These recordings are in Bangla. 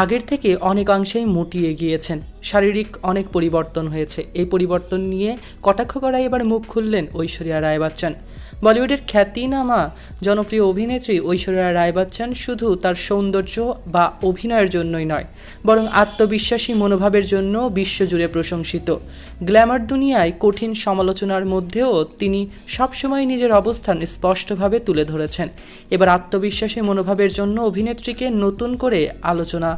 আগের থেকে অনেকাংশেই মুটিয়ে গিয়েছেন শারীরিক অনেক পরিবর্তন হয়েছে। এই পরিবর্তন নিয়ে কটাক্ষ করায় এবার মুখ খুললেন ঐশ্বরিয়া রায় বচ্চন বলিউডের খ্যাতিনামা জনপ্রিয় অভিনেত্রী ঐশ্বরিয়া রায় বচ্চন শুধু তার সৌন্দর্য বা অভিনয়ের জন্যই নয়, বরং আত্মবিশ্বাসী মনোভাবের জন্য বিশ্বজুড়ে প্রশংসিত। গ্ল্যামার দুনিয়ায় কঠিন সমালোচনার মধ্যেও তিনি সবসময় নিজের অবস্থান স্পষ্টভাবে তুলে ধরেছেন। এবার আত্মবিশ্বাসী মনোভাবের জন্য অভিনেত্রীকে নতুন করে আলোচনা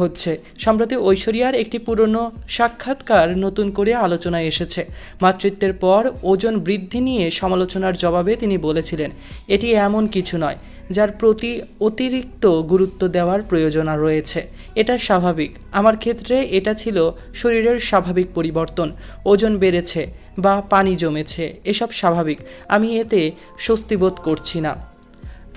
হচ্ছে। সম্প্রতি ঐশ্বরিয়ার একটি পুরনো সাক্ষাৎকার নতুন করে আলোচনায় এসেছে। মাতৃত্বের পর ওজন বৃদ্ধি নিয়ে সমালোচনার জবাবে তিনি বলেছিলেন, এটি এমন কিছু নয়, যার প্রতি অতিরিক্ত গুরুত্ব দেওয়ার প্রয়োজন রয়েছে। এটা স্বাভাবিক। আমার ক্ষেত্রে এটা ছিল শরীরের স্বাভাবিক পরিবর্তন। ওজন বেড়েছে বা পানি জমেছে, এসব স্বাভাবিক। আমি এতে স্বস্তিবোধ করছি না।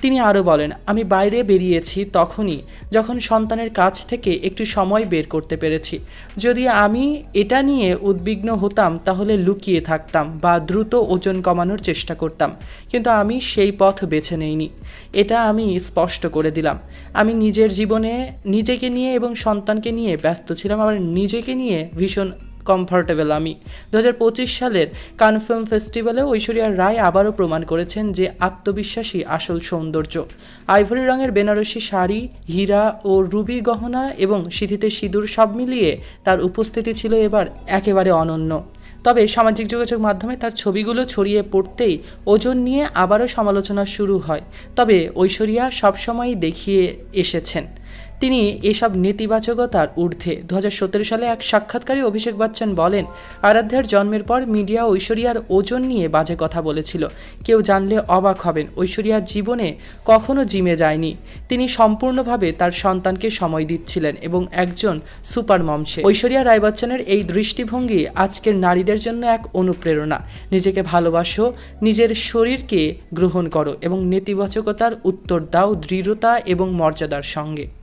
তিনি আরও বলেন, আমি বাইরে বেরিয়েছি তখনই যখন সন্তানের কাছ থেকে একটু সময় বের করতে পেরেছি। যদি আমি এটা নিয়ে উদ্বিগ্ন হতাম, তাহলে লুকিয়ে থাকতাম বা দ্রুত ওজন কমানোর চেষ্টা করতাম। কিন্তু আমি সেই পথ বেছে নেইনি। এটা আমি স্পষ্ট করে দিলাম। আমি নিজের জীবনে নিজেকে নিয়ে এবং সন্তানকে নিয়ে ব্যস্ত ছিলাম। আবার নিজেকে নিয়ে ভীষণ কমফর্টেবল আমি দু হাজার পঁচিশ সালের কান ফিল্ম ফেস্টিভ্যালে ঐশ্বরিয়া রায় আবারও প্রমাণ করেছেন যে আত্মবিশ্বাসী আসল সৌন্দর্য। আইভরি রঙের বেনারসি শাড়ি, হীরা ও রুবি গহনা এবং সিঁথিতে সিঁদুর সব মিলিয়ে তার উপস্থিতি ছিল এবার একেবারে অনন্য। তবে সামাজিক যোগাযোগ মাধ্যমে তার ছবিগুলো ছড়িয়ে পড়তেই ওজন নিয়ে আবারও সমালোচনা শুরু হয়। তবে ঐশ্বরিয়া সবসময়ই দেখিয়ে এসেছেন। তিনি এসব নেতিবাচকতার ঊর্ধ্বে। দু হাজার সতেরো সালে এক সাক্ষাৎকারে অভিষেক বচ্চন বলেন, আরাধ্যার জন্মের পর মিডিয়া ঐশ্বরিয়ার ওজন নিয়ে বাজে কথা বলেছিল। কেউ জানলে অবাক হবেন ঐশ্বরিয়ার জীবনে কখনো জিমে যায়নি। তিনি সম্পূর্ণভাবে তার সন্তানকে সময় দিচ্ছিলেন এবং একজন সুপার মমসে। ঐশ্বরিয়া রায় বচ্চনের এই দৃষ্টিভঙ্গি আজকের নারীদের জন্য এক অনুপ্রেরণা। নিজেকে ভালোবাসো, নিজের শরীরকে গ্রহণ করো এবং নেতিবাচকতার উত্তর দাও দৃঢ়তা এবং মর্যাদার সঙ্গে।